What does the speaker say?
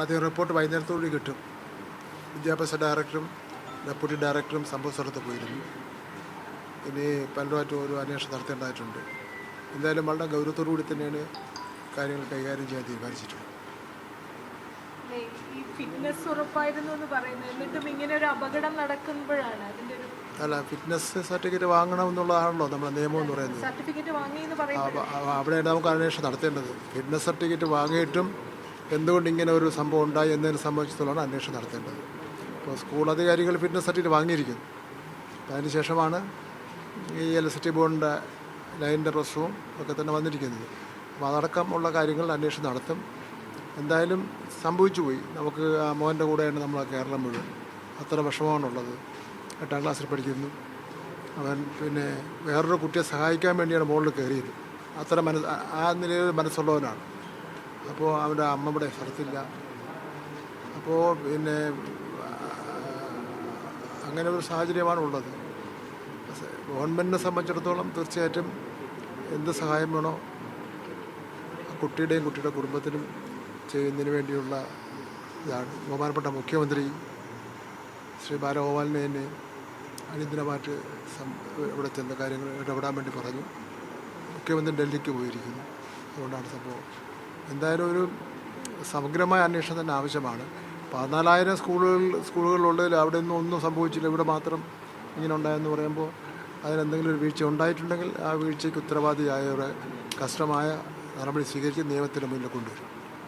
ആദ്യം റിപ്പോർട്ട് വൈകുന്നേരത്തോടുകൂടി കിട്ടും. വിദ്യാഭ്യാസ ഡയറക്ടറും ഡെപ്യൂട്ടി ഡയറക്ടറും സംഭവ സ്ഥലത്ത് പോയിരുന്നു. ഇനി പലരുമായിട്ടും ഒരു അന്വേഷണം നടത്തേണ്ടതായിട്ടുണ്ട്. എന്തായാലും വളരെ ഗൗരവത്തോടു കൂടി തന്നെയാണ് കാര്യങ്ങൾ കൈകാര്യം ചെയ്യാൻ തീരുമാനിച്ചിട്ടുള്ളത്. അല്ല ഫിറ്റ്നസ് സർട്ടിഫിക്കറ്റ് വാങ്ങണം എന്നുള്ളതാണല്ലോ നമ്മുടെ നിയമം എന്ന് പറയുന്നത്. സർട്ടിഫിക്കറ്റ് വാങ്ങിയെന്ന് പറയുമ്പോൾ അവ- അവ- അവിടെയാണ് നമുക്ക് അന്വേഷണം നടത്തേണ്ടത്. ഫിറ്റ്നസ് സർട്ടിഫിക്കറ്റ് വാങ്ങിയിട്ടും എന്തുകൊണ്ട് ഇങ്ങനെ ഒരു സംഭവം ഉണ്ടായി എന്നതിനെ സംബന്ധിച്ചിടത്തോളാണ് അന്വേഷണം നടത്തേണ്ടത്. അപ്പോൾ സ്കൂൾ അധികാരികൾ ഫിറ്റ്നസ് സർട്ടിഫിക്കറ്റ് വാങ്ങിയിരിക്കുന്നു. അതിന് ശേഷമാണ് ഈ ഇലക്ട്രിസിറ്റി ബോർഡിന്റെ ലൈനിന്റെ പ്രശ്നവും ഒക്കെ തന്നെ വന്നിരിക്കുന്നത്. അപ്പോൾ അതടക്കമുള്ള കാര്യങ്ങൾ അന്വേഷണം നടത്തും. എന്തായാലും സംഭവിച്ചു പോയി. നമുക്ക് ആ മോന്റെ കൂടെയാണ് നമ്മൾ കേരളം മുഴുവൻ. അത്ര വിഷമമാണുള്ളത്. എട്ടാം ക്ലാസ്സിൽ പഠിക്കുന്നു. അവൻ പിന്നെ വേറൊരു കുട്ടിയെ സഹായിക്കാൻ വേണ്ടിയാണ് മുകളിൽ കയറിയത്. അത്ര മനസ്സ് ആ നിലയിൽ മനസ്സുള്ളവനാണ്. അപ്പോൾ അവന്റെ അമ്മയുടെ സ്ഥലത്തില്ല അപ്പോൾ പിന്നെ അങ്ങനെ ഒരു സാഹചര്യമാണ് ഉള്ളത്. ഗവൺമെന്റിനെ സംബന്ധിച്ചിടത്തോളം തീർച്ചയായിട്ടും എന്ത് സഹായം വേണോ കുട്ടിയുടെയും കുട്ടിയുടെ കുടുംബത്തിനും ചെയ്യുന്നതിന് വേണ്ടിയുള്ള ഇതാണ്. ബഹുമാനപ്പെട്ട മുഖ്യമന്ത്രി ശ്രീ ബാലഗോപാലിനെ തന്നെ അടിയന്തരമായിട്ട് ഇവിടെ ചെന്ന കാര്യങ്ങൾ ഇടപെടാൻ വേണ്ടി പറഞ്ഞു. മുഖ്യമന്ത്രി ഡൽഹിക്ക് പോയിരിക്കുന്നു. അതുകൊണ്ടാണ് സംഭവം. എന്തായാലും ഒരു സമഗ്രമായ അന്വേഷണം തന്നെ ആവശ്യമാണ്. പതിനാലായിരം സ്കൂളുകൾ സ്കൂളുകളുള്ളതിൽ അവിടെ ഒന്നും ഒന്നും സംഭവിച്ചില്ല. ഇവിടെ മാത്രം ഇങ്ങനെ ഉണ്ടായെന്ന് പറയുമ്പോൾ അതിനെന്തെങ്കിലും ഒരു വീഴ്ച ഉണ്ടായിട്ടുണ്ടെങ്കിൽ ആ വീഴ്ചയ്ക്ക് ഉത്തരവാദിയായവരെ കഷ്ടമായ നടപടി സ്വീകരിച്ച് നിയമത്തിന് മുന്നിൽ കൊണ്ടുവരും.